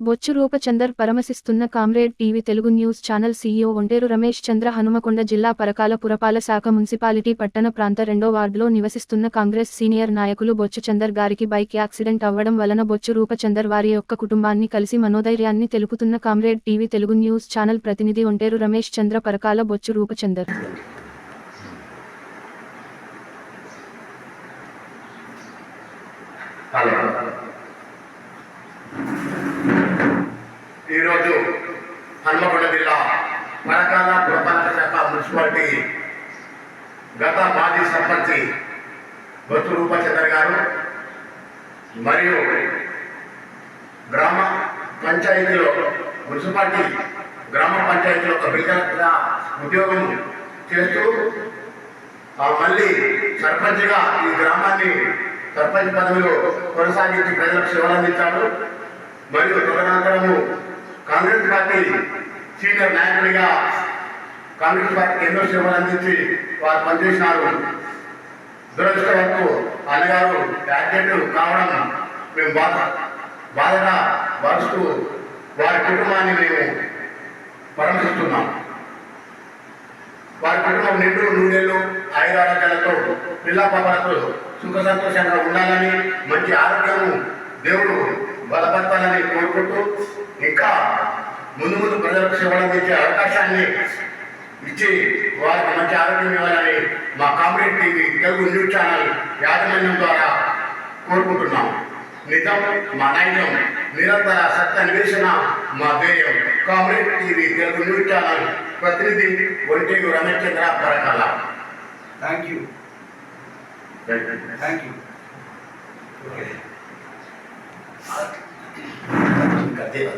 బొచ్చు Roopchander పరమశిస్తున్న comrade TV Telugu news channel CEO Onteru Ramesh Chandra Hanumakonda జిల్లా పరకాల పురపాల శాఖ municipality పట్టణ ప్రాంత రెండో వార్డులో నివసిస్తున్న కాంగ్రెస్ సీనియర్ నాయకులు బొచ్చు చందర్ గారికి బైక్ యాక్సిడెంట్ అవ్వడం వలన బొచ్చు రూపచందర్ వారి యొక్క కుటుంబాన్ని కలిసి మనోధైర్యాన్ని తెలుపుతున్న comrade TV Telugu news channel ప్రతినిధి ఒంటేరు రమేష్ చంద్ర పరకాల బొచ్చు రూపచందర్ హలో హన్మకొండ జిల్లా పరకాల పురపాలక శాఖ మున్సిపాలిటీ గత మాజీ సర్పంచి బొత్తు రూపచంద్ర గారు మరియు గ్రామ పంచాయతీలో మున్సిపాలిటీ గ్రామ పంచాయతీలో ఒక ఉద్యోగం చేస్తూ మళ్ళీ సర్పంచ్గా ఈ గ్రామాన్ని సర్పంచ్ పదవిలో కొనసాగించి ప్రజలకు సేవలు అందించాడు. మరియు మంది సీనియర్ నాయకుడిగా కాంగ్రెస్ పార్టీకి ఎన్నో సేవలు అందించి వారు పనిచేసినారు. దురదృష్టవరకు అన్నగారు యాక్సిడెంట్ కావడం మేము బాధ బాధగా భావిస్తూ వారి కుటుంబాన్ని మేము పరామర్శిస్తున్నాం వారి కుటుంబం నిండు నూనెలు ఆయురారోగ్యాలతో పిల్ల పాపలతో సుఖ సంతోషంగా ఉండాలని మంచి ఆరోగ్యము దేవుడు బలపరచాలని కోరుకుంటూ ఇంకా ముందు ముందు ప్రజలకు సేవలు అందించే అవకాశాన్ని ఇచ్చి వారికి మంచి ఆరోగ్యం ఇవ్వాలని మా comrade TV Telugu news channel యాజమాన్యం ద్వారా కోరుకుంటున్నాం. నిజం మా నైజం నిరంతర సత్య అన్వేషణ మా ధ్యేయం. Comrade TV Telugu news channel ప్రతినిధి Onteru Ramesh Chandra Parakala thank you thank you ఇంకా దేవ